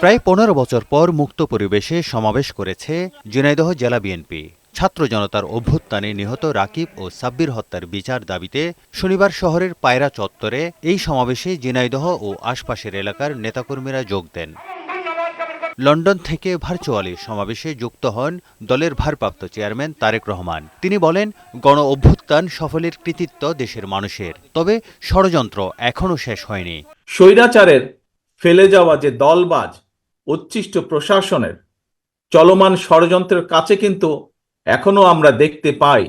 প্রায় পনেরো বছর পর মুক্ত পরিবেশে সমাবেশ করেছে ঝিনাইদহ জেলা বিএনপি। ছাত্র জনতার অভ্যুত্থানে নিহত রাকিব ও সাব্বির হত্যার বিচার দাবিতে শনিবার শহরের পায়রা চত্বরে এই সমাবেশে ঝিনাইদহ ও আশপাশের এলাকার নেতাকর্মীরা যোগ দেন। লন্ডন থেকে ভার্চুয়ালি সমাবেশে যুক্ত হন দলের ভারপ্রাপ্ত চেয়ারম্যান তারেক রহমান। তিনি বলেন, গণ অভ্যুত্থান সফলের কৃতিত্ব দেশের মানুষের। তবে ষড়যন্ত্র এখনও শেষ হয়নি। স্বৈরাচারের ফেলে যাওয়া যে দলবাজ উচ্ছিষ্ট প্রশাসনের চলমান ষড়যন্ত্রের কাছে কিন্তু এখনও আমরা দেখতে পাই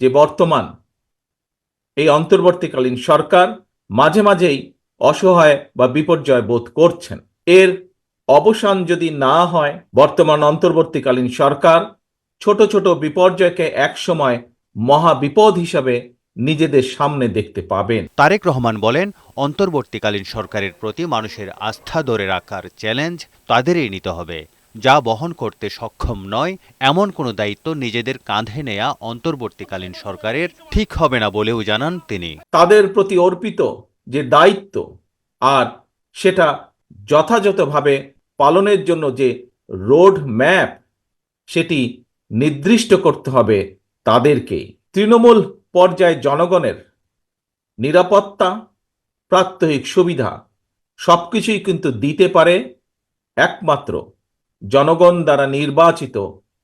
যে বর্তমান এই অন্তর্বর্তীকালীন সরকার মাঝে মাঝেই অসহায় বা বিপর্যয় বোধ করছেন। এর অবসান যদি না হয়, বর্তমান অন্তর্বর্তীকালীন সরকার ছোট ছোট বিপর্যয়কে একসময় মহা বিপদ হিসাবে নিজেদের সামনে দেখতে পাবেন। তারেক রহমান বলেন অন্তর্বর্তীকালীন সরকারের প্রতি মানুষের আস্থা ধরে রাখার চ্যালেঞ্জ তাদেরই নিতে হবে। যা বহন করতে সক্ষম নয় এমন কোনো দায়িত্ব নিজেদের কাঁধে নেয়া অন্তর্বর্তীকালীন সরকারের ঠিক হবে না বলেও জানান তিনি। তাদের প্রতি অর্পিত যে দায়িত্ব আর সেটা যথাযথভাবে পালনের জন্য যে রোড ম্যাপ সেটি নির্দিষ্ট করতে হবে তাদেরকেই তৃণমূল পর্যায়ে জনগণের নিরাপত্তা প্রাত্যহিক সুবিধা সব কিছুই কিন্তু দিতে পারে একমাত্র জনগণ দ্বারা নির্বাচিত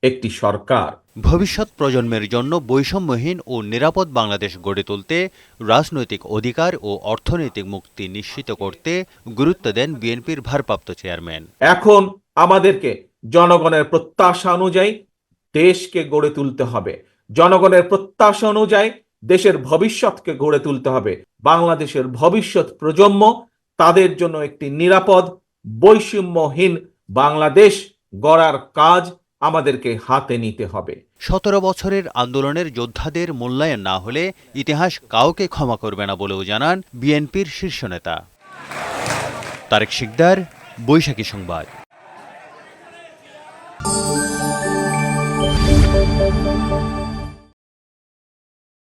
একটি সরকার। ভবিষ্যৎ প্রজন্মের জন্য বৈষম্যহীন ও নিরাপদ বাংলাদেশ গড়ে তুলতে রাজনৈতিক অধিকার ও অর্থনৈতিক মুক্তি নিশ্চিত করতে গুরুত্ব দেন বিএনপির ভারপ্রাপ্ত চেয়ারম্যান। এখন আমাদেরকে জনগণের প্রত্যাশা অনুযায়ী দেশকে গড়ে তুলতে হবে। জনগণের প্রত্যাশা অনুযায়ী দেশের ভবিষ্যৎকে গড়ে তুলতে হবে। বাংলাদেশের ভবিষ্যৎ প্রজন্ম তাদের জন্য একটি নিরাপদ, বৈষম্যহীন বাংলাদেশ গড়ার কাজ আমাদেরকে হাতে নিতে হবে। সতেরো বছরের আন্দোলনের যোদ্ধাদের মূল্যায়ন না হলে ইতিহাস কাউকে ক্ষমা করবে না বলেও জানান বিএনপির শীর্ষ নেতা। তারেক শিকদার, বৈশাখী সংবাদ।